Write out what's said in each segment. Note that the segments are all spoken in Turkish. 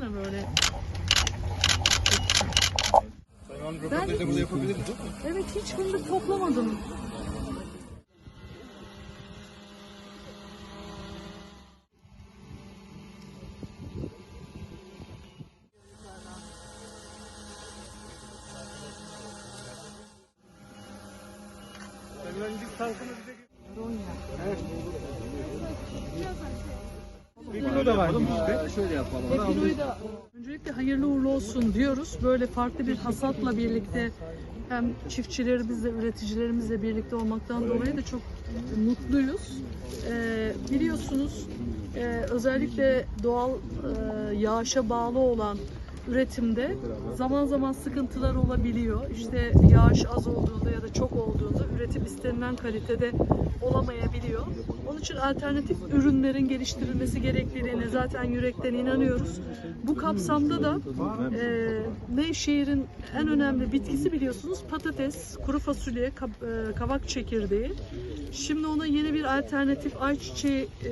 da böyle. Ben-? Evet hiç fındık toplamadım. Öğrenci tankını bize Bir kilo da var işte. Şöyle yapalım. Da öncelikle hayırlı uğurlu olsun diyoruz. Böyle farklı bir hasatla birlikte hem çiftçilerimizle, üreticilerimizle birlikte olmaktan dolayı da çok mutluyuz. Ee, biliyorsunuz e, özellikle doğal e, yağışa bağlı olan üretimde zaman zaman sıkıntılar olabiliyor. İşte yağış az olduğunda ya da çok olduğunda üretim istenilen kalitede olamayabiliyor. Onun için alternatif ürünlerin geliştirilmesi gerektiğine zaten yürekten inanıyoruz. Bu kapsamda da e, Nevşehir'in en önemli bitkisi biliyorsunuz patates, kuru fasulye, kab- e, kavak çekirdeği. Şimdi ona yeni bir alternatif ayçiçeği e,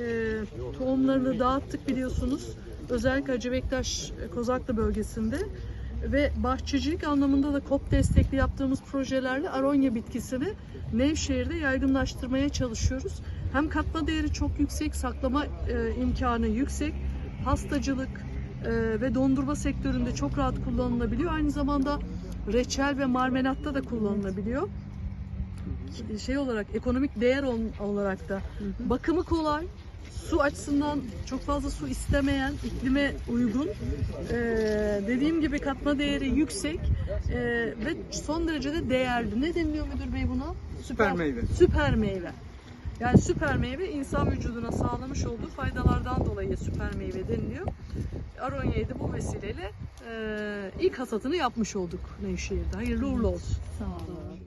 tohumlarını dağıttık biliyorsunuz. Özellikle Hacı Bektaş e, Kozaklı bölgesinde ve bahçecilik anlamında da KOP destekli yaptığımız projelerle aronya bitkisini Nevşehir'de yaygınlaştırmaya çalışıyoruz. Hem katma değeri çok yüksek, saklama e, imkanı yüksek, pastacılık e, ve dondurma sektöründe çok rahat kullanılabiliyor. Aynı zamanda reçel ve marmelatta da kullanılabiliyor. Şey olarak ekonomik değer ol- olarak da bakımı kolay, su açısından çok fazla su istemeyen, iklime uygun. Ee, dediğim gibi katma değeri yüksek ee, ve son derece de değerli. Ne deniliyor müdür bey buna? Süper meyve. Süper meyve. Yani süper meyve insan vücuduna sağlamış olduğu faydalardan dolayı süper meyve deniliyor. Aronya'yı da bu vesileyle e, ilk hasatını yapmış olduk Nevşehir'de. Hayırlı uğurlu olsun. Sağ olun.